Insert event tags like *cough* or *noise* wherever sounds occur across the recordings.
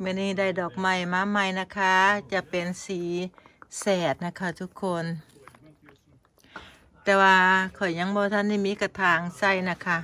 เมื่อนี้ได้ดอกไม้มาใหม่นะคะ จะเป็นสีแสดนะคะทุกคน แต่ว่าข่อยยังบ่ทันได้มีกระถางใส่นะคะ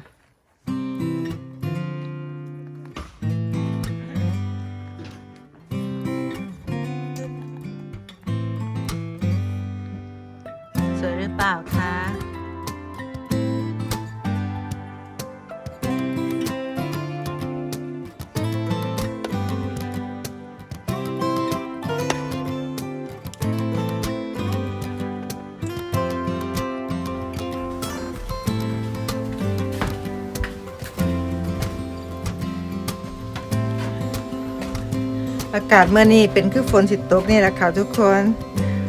อากาศเมื่อนี้เป็นคือฝนสิตกนี่แหละค่ะทุกคน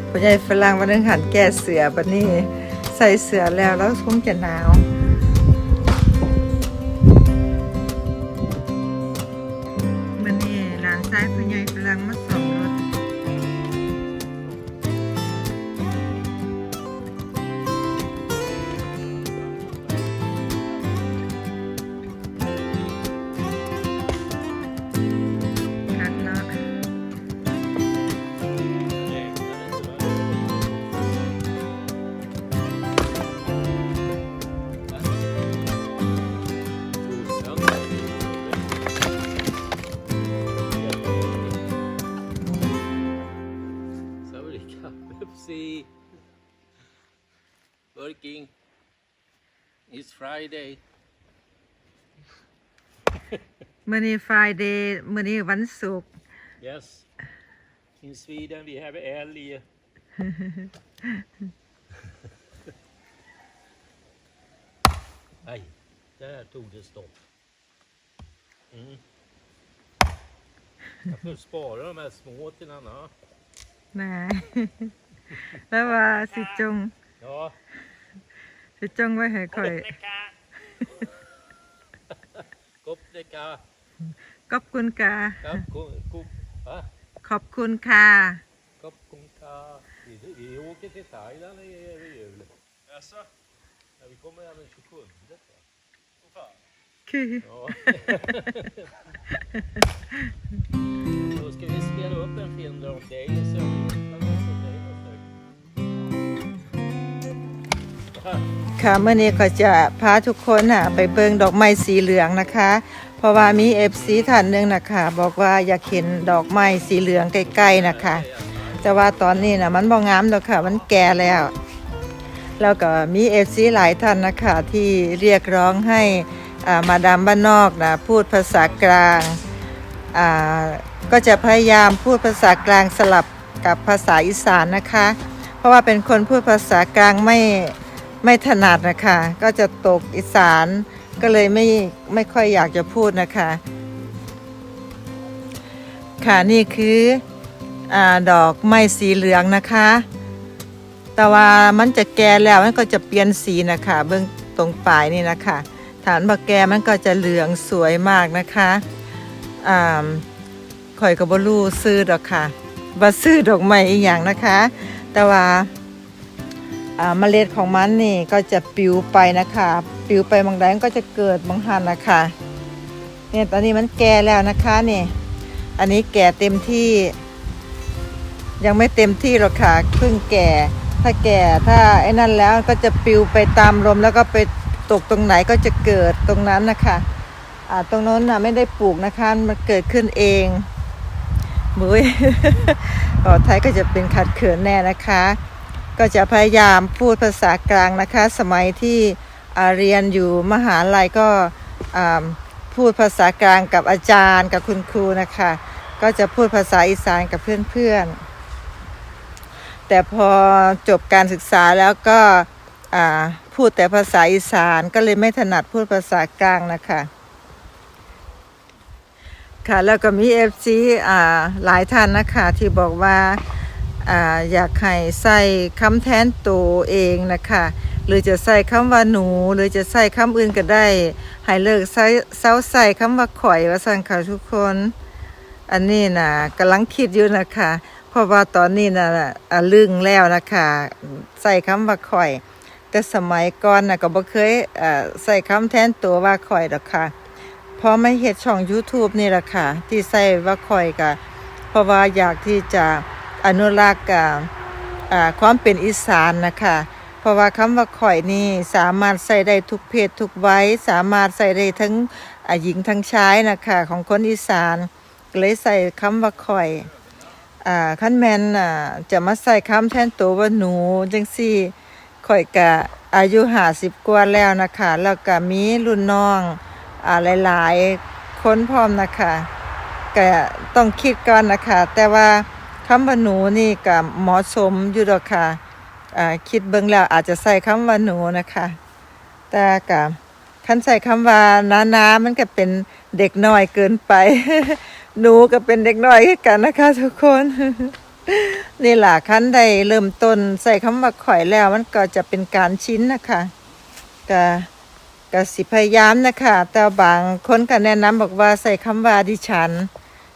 ผู้ใหญ่ฝรั่งวันนึงหันแก้เสือบันนี้ ใส่เสือแล้วแล้วคงจะหนาว Working. It's Friday. *laughs* มื่อนี้ไฟเดย์มื่อนี้วันศุกร์ Yes. In Sweden we have earlier. *laughs* Nej, där tog det stopp. Mm. Jag får spara de här små till en annan. นะ *laughs* แล้ วว่าสิจง Ja, สิจงไว้ให้ข่อย Kopneka. ขอบคุณค่ะ Kop, kop, kop, va? ขอบคุณค่ะ Kopkonka. Vi, vi åker till Thailand i i jul. Jaså? Ja, vi kommer även 27. Åh fan. คือ Ja. Då ska vi spela upp en film där om dig i Sölvesborg. ค่ะเมื่อนี้ก็จะพาทุกคนน่ะไปเบิ่งดอกไม้สีเหลืองนะคะ เพราะว่ามีเอฟซีท่านหนึ่งนะคะบอกว่าอยากเห็นดอกไม้สีเหลืองใกล้ๆนะคะ แต่ว่าตอนนี้นะมันบ่งามแล้วค่ะ มันแก่แล้ว แล้วก็มีเอฟซีหลายท่านนะคะที่เรียกร้องให้อ่ามาดามบ้านนอกนะพูดภาษากลางอ่าก็จะพยายามพูดภาษากลางสลับกับภาษาอีสานนะคะ เพราะว่าเป็นคนพูดภาษากลางไม่ ไม่ถนัดนะคะ ก็จะตกอีสานก็เลยไม่ไม่ค่อยอยากจะพูดนะคะ ค่ะนี่คืออดอกไม้สีเหลืองนะคะ แต่ว่ามันจะแก่แล้วมันก็จะเปลี่ยนสีนะคะ เบื้องตรงปลายนี่นะคะ ฐานบักแกมันก็จะเหลืองสวยมากนะคะอ่าข่อยกับบลูซื้อดอกค่ะว่ซื้อดอกไม้อีกอย่างนะคะ แต่ว่า เมล็ดของมันนี่ก็จะปลิวไปนะคะปลิวไปบางแดมันก็จะเกิดบางหันนะคะเนี่ยตอนนี้มันแก่แล้วนะคะนี่อันนี้แก่เต็มที่ ยังไม่เต็มที่หรอกค่ะเพิ่งแก่ ถ้าแก่ถ้าไอ้นั่นแล้วก็จะปลิวไปตามลมแล้วก็ไปตกตรงไหนก็จะเกิดตรงนั้นนะคะอ่าตรงโน้นนะไม่ได้ปลูกนะคะมันเกิดขึ้นเองมุ้ยอ๋อไทยก็จะเป็นขัดเขินแน่นะคะ ก็จะพยายามพูดภาษากลางนะคะ สมัยที่เรียนอยู่มหาลัยก็พูดภาษากลางกับอาจารย์กับคุณครูนะคะ ก็จะพูดภาษาอีสานกับเพื่อนๆ แต่พอจบการศึกษาแล้วก็พูดแต่ภาษาอีสานก็เลยไม่ถนัดพูดภาษากลางนะคะค่ะแล้วก็มีเอฟซีหลายท่านนะคะที่บอกว่า อยากให้ใส่คำแทนตัวเองนะคะหรือจะใส่คำว่าหนู หรือจะใส่คำอื่นก็ได้ให้เลิกใส่เศร้าใส่คำว่าข่อยว่าสั่นค่ะทุกคน อันนี้นะกำลังคิดอยู่นะคะ เพราะว่าตอนนี้นะะลึงแล้วนะคะ ใส่คำว่าข่อย แต่สมัยก่อนนะก็บ่เคยใส่คำแทนตัวว่าข่อยดอกค่ะพอไม่เฮ็ดช่อง YouTube นี่แหละค่ะ ที่ใส่ว่าข่อยกะเพราะว่าอยากที่จะ อนุรักษ์ความเป็นอีสานนะคะเพราะว่าคำว่าข่อยนี่สามารถใส่ได้ทุกเพศทุกวัยสามารถใส่ได้ทั้งหญิงทั้งชายนะคะของคนอีสานเลยใส่คำว่าข่อยอขั้นแมนจะมาใส่คำแทนตัวว่าหนูจังซี่ข่อยกะอายุห้าสิบกว่าแล้วนะคะแล้วก็มีรุ่นน้องอหลายๆ คนพร้อมนะคะก็ต้องคิดก่อนนะคะ แต่ว่า คำว่าหนูนี่ก็เหมาะสมอยู่ดอกค่ะคิดเบิ่งแล้วอาจจะใส่คำว่าหนูนะคะ แต่กับคันใส่คำว่านานามันก็เป็นเด็กน้อยเกินไป หนูก็เป็นเด็กน้อยคือกันนะคะ ทุกคนนี่ล่ะคันได้เริ่มต้นใส่คำว่าข่อยแล้วมันก็จะเป็นการชิ้นนะคะก็ก็สิพยายามนะคะ แต่บางคนก็แนะนำบอกว่าใส่คำว่าดิฉัน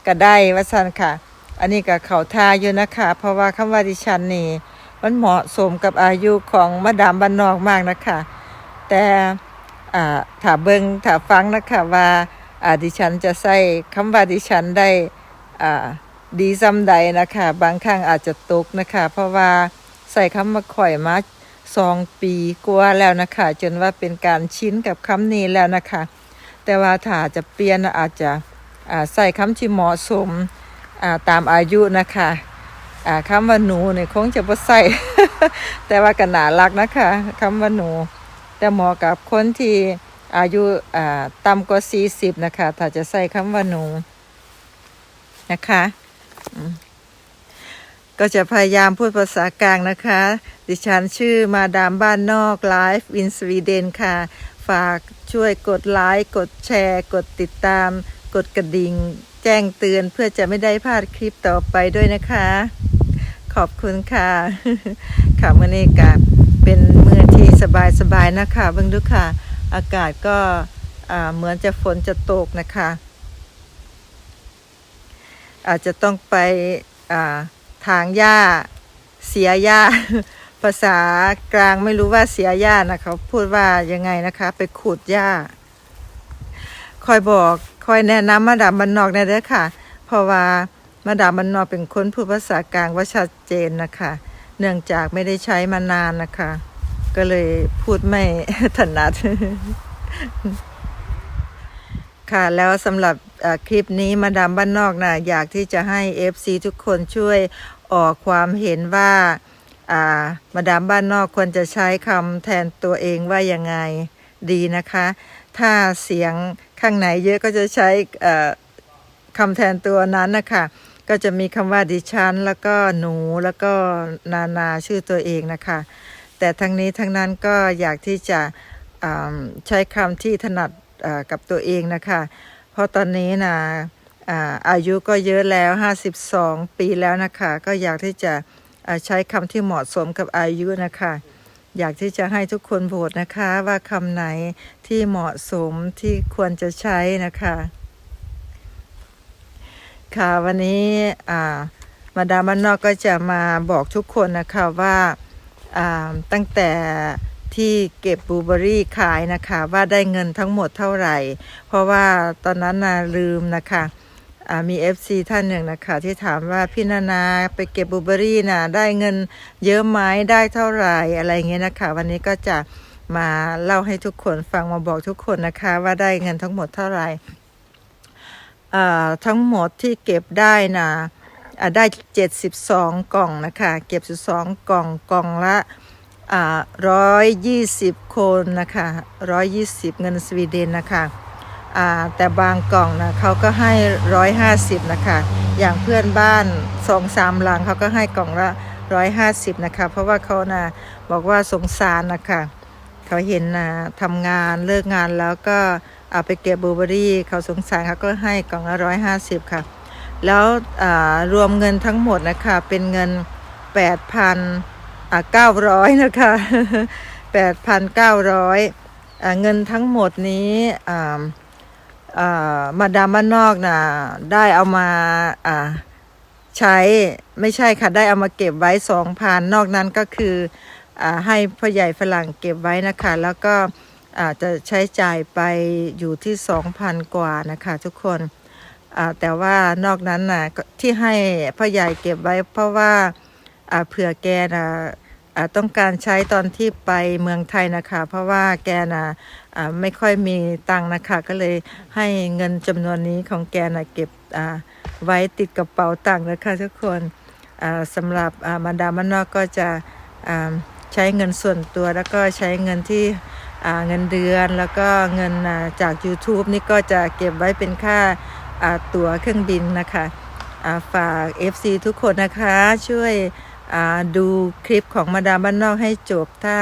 ก็ได้ว่าสันค่ะ อันนี้ก็เขาทาอยู่นะคะ เพราะว่าคำว่าดิฉันนี่มันเหมาะสมกับอายุของมาดามบ้านนอกมากนะคะ แต่ถ้าเบิงถ้าฟังนะคะว่าอ่าดิฉันจะใส่คำว่าดิฉันได้ดีซ้ำใดนะคะ บางครั้งอาจจะตกนะคะ เพราะว่าใส่คำว่าข่อยมาสองปีกว่าแล้วนะคะ จนว่าเป็นการชินกับคำนี้แล้วนะคะ แต่ว่าถ้าจะเปลี่ยนอาจจะใส่คำที่เหมาะสม ตามอายุนะคะคำว่าหนูเนี่ยคงจะบ่ใส่แต่ว่าก็น่ารักนะคะคำว่าหนู แต่เหมาะกับคนที่อายุต่ำกว่า40นะคะ ถ้าจะใส่คำว่าหนูนะคะก็จะพยายามพูดภาษากลางนะคะ ดิฉันชื่อมาดามบ้านนอกไลฟ์อินสวีเดนค่ะ ฝากช่วยกดไลค์ กดแชร์ กดติดตาม กดกระดิ่ง แจ้งเตือนเพื่อจะไม่ได้พลาดคลิปต่อไปด้วยนะคะ ขอบคุณค่ะค่ะมื่อนี้ก็เป็นมือที่สบายๆนะคะเบิ่งดูค่ะ อากาศก็เหมือนจะฝนจะตกนะคะ อาจจะต้องไปทางหญ้าเสียหญ้าภาษากลางไม่รู้ว่าเสียหญ้านะเขาพูดว่ายังไงนะคะ ไปขุดหญ้า คอยบอกคอยแนะนำมาดามบันนอกแน่เด้อค่ะ เพราะว่ามาดามบันนอกเป็นคนพูดภาษากลางว่าชัดเจนนะคะ เนื่องจากไม่ได้ใช้มานานนะคะ ก็เลยพูดไม่ถนัดค่ะแล้วสำหรับคลิปนี้มาดามบ้านนอกนะอยากที่จะให้ FC ทุกคนช่วยออกความเห็นว่าอ่ามาดามบ้านนอกควรจะใช้คำแทนตัวเองว่ายังไงดีนะคะ ถ้าเสียง ข้างไหนเยอะก็จะใช้คำแทนตัวนั้นนะคะก็จะมีคำว่าดิฉัน แล้วก็หนูแล้วก็นานาชื่อตัวเองนะคะ แต่ทั้งนี้ทั้งนั้นก็อยากที่จะใช้คำที่ถนัดกับตัวเองนะคะ เพราะตอนนี้นะอายุก็เยอะแล้ว 52 ปีแล้วนะคะ ก็อยากที่จะใช้คำที่เหมาะสมกับอายุนะคะ อยากที่จะให้ทุกคนโหวตนะคะว่าคำไหนที่เหมาะสมที่ควรจะใช้นะคะ ค่ะวันนี้อ่ามาดามบ้านนอกก็จะมาบอกทุกคนนะคะว่าอ่าตั้งแต่ที่เก็บบลูเบอรี่ขายนะคะ ว่าได้เงินทั้งหมดเท่าไหร่ เพราะว่าตอนนั้นนะลืมนะคะ อ่ามี FC ท่านหนึ่งนะคะ ที่ถามว่าพี่นานาไปเก็บบลูเบอรี่นะได้เงินเยอะไหมได้เท่าไหร่อะไรเงี้ยนะคะ วันนี้ก็จะมาเล่าให้ทุกคนฟังมาบอกทุกคนนะคะ ว่าได้เงินทั้งหมดเท่าไหร่อ่าทั้งหมดที่เก็บได้นะได้ 72 กล่องนะคะ เก็บ 12 กล่องกล่องละอ่า120คนนะคะ120เงินสวีเดนนะคะ แต่บางกล่องนะเขาก็ให้150นะคะ อย่างเพื่อนบ้านสองสามหลังเขาก็ให้กล่องละ150นะคะ เพราะว่าเขานะบอกว่าสงสารนะคะเขาเห็นนะทำงานเลิกงานแล้วก็เอาไปเก็บบลูเบอรี่เขาสงสารเขาก็ให้กล่องละร้อยห้าสิบค่ะ แล้วรวมเงินทั้งหมดนะคะ เป็นเงินแปดพันเก้าร้อยนะคะแปดพันเก้าร้อยเงินทั้งหมดนี้อ่า มาดามบ้านนอกนะได้เอามาอ่าใช้ไม่ใช่ค่ะได้เอามาเก็บไว้สองพันนอกนั้นก็คืออให้พ่อใหญ่ฝรั่งเก็บไว้นะคะ แล้วก็อาจจะใช้จ่ายไปอยู่ที่2,000กว่านะคะทุกคนแต่ว่านอกนั้นน่ะที่ให้พ่อใหญ่เก็บไว้เพราะว่าเผื่อแกนะ ต้องการใช้ตอนที่ไปเมืองไทยนะคะ เพราะว่าแกนะอ่าไม่ค่อยมีตังค์นะคะ ก็เลยให้เงินจำนวนนี้ของแกนะเก็บไว้ติดกระเป๋าตังค์นะคะทุกคนสำหรับมาดามมันนอกก็จะใช้เงินส่วนตัวแล้วก็ใช้เงินที่เงินเดือนแล้วก็เงินจาก YouTube นี่ก็จะเก็บไว้เป็นค่าตั๋วเครื่องบินนะคะฝาก FC ทุกคนนะคะช่วย ดูคลิปของมาดามบ้านนอกให้จบถ้า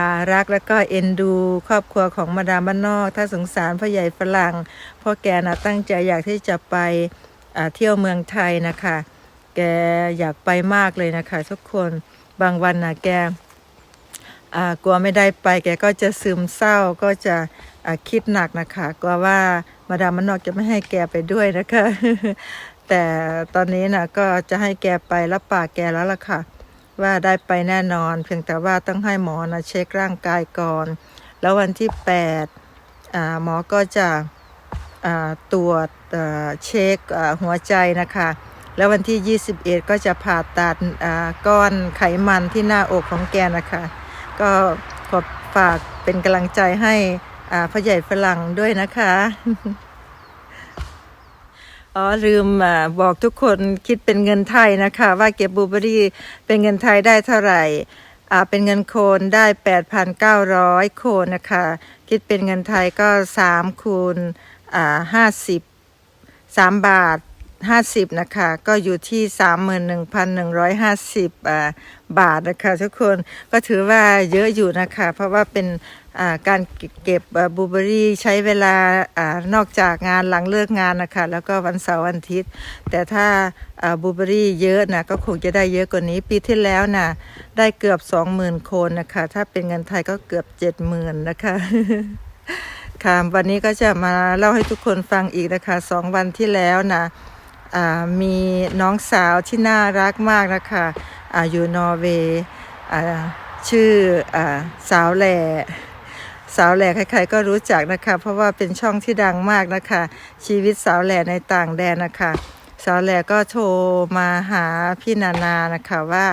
ารักแล้วก็เอ็นดูครอบครัวของมาดามบ้านนอก ถ้าสงสารพ่อใหญ่ฝรั่งพ่อแกนะตั้งใจอยากที่จะไปเที่ยวเมืองไทยนะคะ แกอยากไปมากเลยนะคะ ทุกคนบางวันนะแกกลัวไม่ได้ไป แกก็จะซึมเศร้าก็จะคิดหนักนะคะกลัวว่ามาดามมันนอกจะไม่ให้แกไปด้วยนะคะ แต่ตอนนี้นะก็จะให้แกไปรับปากแกแล้วล่ะค่ะ ว่าได้ไปแน่นอน เพียงแต่ว่าต้องให้หมอนะเช็คร่างกายก่อน แล้ววันที่8อ่าหมอก็จะอ่าตรวจเช็คหัวใจนะคะ แล้ววันที่ 21 ก็จะผ่าตัดก้อนไขมันที่หน้าอกของแกนะคะ ก็ขอฝากเป็นกำลังใจให้พ่อใหญ่ฝรั่งด้วยนะคะ อ๋อลืมอบอกทุกคนคิดเป็นเงินไทยนะคะ ว่าเก็บบูเบอรี่เป็นเงินไทยได้เท่าไหร่อ่าเป็นเงินโคนได้ 8,900 โคนนะคะ คิดเป็นเงินไทยก็ 3 คูณอ่า50 3 บาท 50นะคะ ก็อยู่ที่ 31,150อ่าบาทนะคะ ทุกคนก็ถือว่าเยอะอยู่นะคะ เพราะว่าเป็นการเก็บบูเบอรี่ใช้เวลาอนอกจากงานหลังเลิกงานนะคะ แล้วก็วันเสาร์วันอาทิตย์ แต่ถ้าบูเบอรี่เยอะนะก็คงจะได้เยอะกว่านี้ ปีที่แล้วนะได้เกือบ 20,000โคนนะคะ ถ้าเป็นเงินไทยก็เกือบ 70,000 นะคะค่ะวันนี้ก็จะมาเล่าให้ทุกคนฟังอีกนะคะสองวันที่แล้วนะ มีน้องสาวที่น่ารักมากนะคะอาอยู่นอร์เวย์ชื่ออสาวแหล่สาวแหล่ใครๆก็รู้จักนะคะ เพราะว่าเป็นช่องที่ดังมากนะคะ ชีวิตสาวแหล่ในต่างแดนนะคะ สาวแหล่ก็โทรมาหาพี่นานานะคะว่า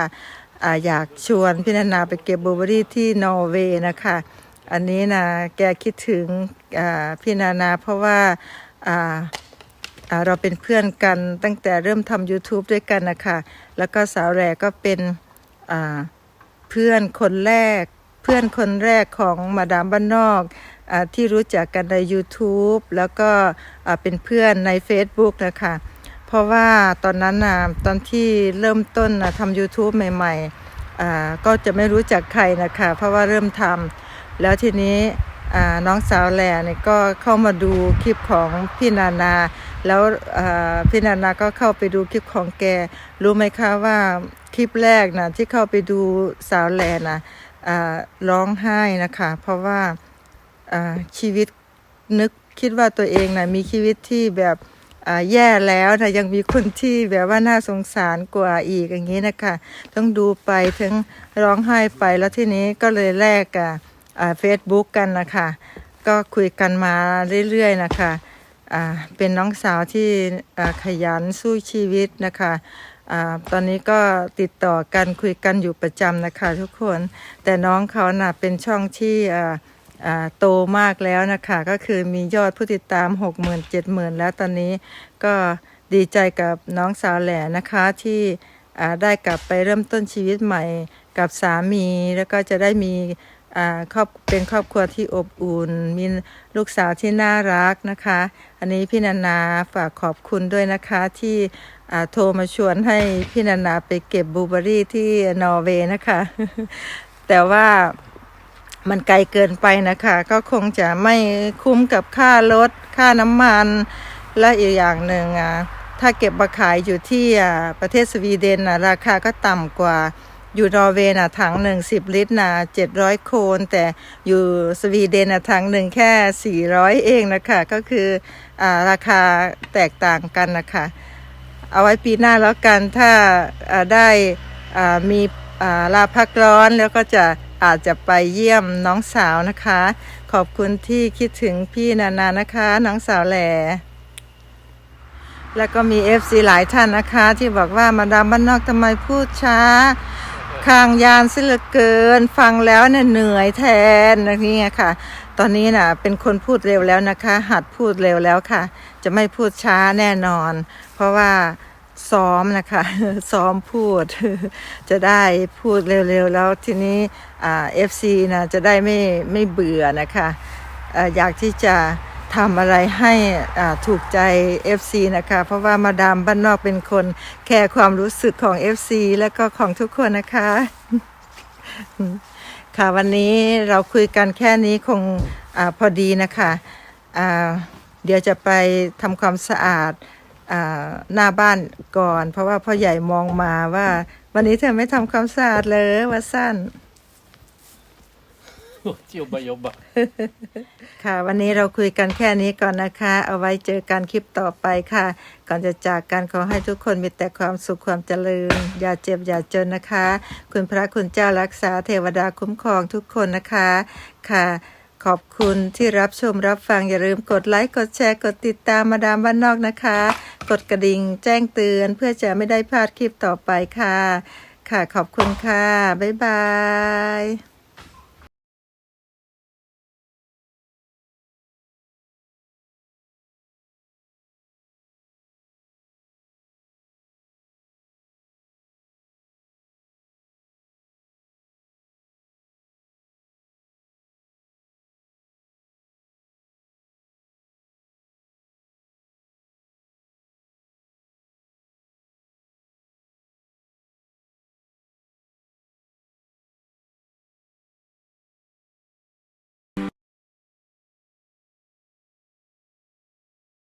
อาอยากชวนพี่นานาไปเก็บบลูเบอรี่ที่นอร์เวย์นะคะ อันนี้นะแกคิดถึงพี่นานาเพราะว่า เราเป็นเพื่อนกันตั้งแต่เริ่มทำ YouTube ด้วยกันนะคะ แล้วก็สาวแหล่ก็เป็นเพื่อนคนแรก เพื่อนคนแรกของมาดามบ้านนอกอที่รู้จักกันใน YouTube แล้วก็เป็นเพื่อนใน Facebook นะคะ เพราะว่าตอนนั้นนะตอนที่เริ่มต้นนะทำ YouTube ใหม่ๆ ก็จะไม่รู้จักใครนะคะ เพราะว่าเริ่มทำแล้วทีนี้น้องสาวแหล่เนี่ยก็เข้ามาดูคลิปของพี่นานา แล้วพี่นานาก็เข้าไปดูคลิปของแก รู้ไหมคะว่าคลิปแรกนะที่เข้าไปดูสาวแลนะร้องไห้นะคะ เพราะว่าชีวิตนึกคิดว่าตัวเองนะมีชีวิตที่แบบแย่แล้วนะยังมีคนที่แบบว่าน่าสงสารกว่าอีกอย่างนี้นะคะต้องดูไปถึงร้องไห้ไปแล้วทีนี้ก็เลยแลกอะเฟซบุ๊กกันนะคะ ก็คุยกันมาเรื่อยๆนะคะ เป็นน้องสาวที่ขยันสู้ชีวิตนะคะอตอนนี้ก็ติดต่อกันคุยกันอยู่ประจำนะคะทุกคน แต่น้องเขาน่ะเป็นช่องที่โตมากแล้วนะคะ ก็คือมียอดผู้ติดตาม 6 0 0 0 0 7 0 0 0 0 แล้วตอนนี้ก็ดีใจกับน้องสาวแหล่นะคะที่ได้กลับไปเริ่มต้นชีวิตใหม่กับสามีแล้วก็จะได้มี ครอบเป็นครอบครัวที่อบอุ่น มีลูกสาวที่น่ารักนะคะ อันนี้พี่นานาฝากขอบคุณด้วยนะคะที่โทรมาชวนให้พี่นานาไปเก็บบูเบอรี่ที่นอร์เวย์นะคะ แต่ว่ามันไกลเกินไปนะคะ ก็คงจะไม่คุ้มกับค่ารถค่าน้ำมันและอีกอย่างหนึ่งอะถ้าเก็บมาขายอยู่ที่ประเทศสวีเดนนะราคาก็ต่ำกว่า อยู่นอร์เวย์นะถังหนึ่งสิบลิตรนะเจ็ดร้อยโคน แต่อยู่สวีเดนนะถังหนึ่งแค่สี่ร้อยเองนะคะก็คืออาราคาแตกต่างกันนะคะเอาไว้ปีหน้าแล้วกันถ้าอ่าได้อ่ามีอ่าลาพักร้อนแล้วก็จะอาจจะไปเยี่ยมน้องสาวนะคะ ขอบคุณที่คิดถึงพี่นานานะคะ น้องสาวแหล่แล้วก็มี FC หลายท่านนะคะ ที่บอกว่ามาดามบ้านนอกทำไมพูดช้า คางยานสิเหลือเกิน ฟังแล้วเนี่ยเหนื่อยแทนนี่ไงค่ะ ตอนนี้น่ะเป็นคนพูดเร็วแล้วนะคะ หัดพูดเร็วแล้วค่ะ จะไม่พูดช้าแน่นอน เพราะว่าซ้อมนะคะซ้อมพูด จะได้พูดเร็วๆแล้วทีนี้เอ่า FC นะจะได้ไม่ไม่เบื่อนะคะอ่าอยากที่จะ ทำอะไรให้อ่าถูกใจ FC นะคะ เพราะว่ามาดามบ้านนอกเป็นคนแคร์ความรู้สึกของ FC และก็ของทุกคนนะคะ ค่ะวันนี้เราคุยกันแค่นี้คงอาพอดีนะคะอ่าเดี๋ยวจะไปทำความสะอาดอ่าหน้าบ้านก่อน เพราะว่าพ่อใหญ่มองมาว่า วันนี้เธอไม่ทำความสะอาดเลยว่าสั้น jobba, jobba. ค่ะ วันนี้เราคุยกันแค่นี้ก่อนนะคะ เอาไว้เจอกันคลิปต่อไปค่ะ ก่อนจะจากกันขอให้ทุกคนมีแต่ความสุขความเจริญ อย่าเจ็บอย่าจนนะคะ คุณพระคุณเจ้ารักษาเทวดาคุ้มครองทุกคนนะคะค่ะขอบคุณที่รับชมรับฟังอย่าลืมกดไลค์กดแชร์กดติดตามมาดามบ้านนอกนะคะ กดกระดิ่งแจ้งเตือนเพื่อจะไม่ได้พลาดคลิปต่อไปค่ะ ค่ะขอบคุณค่ะ บ๊ายบาย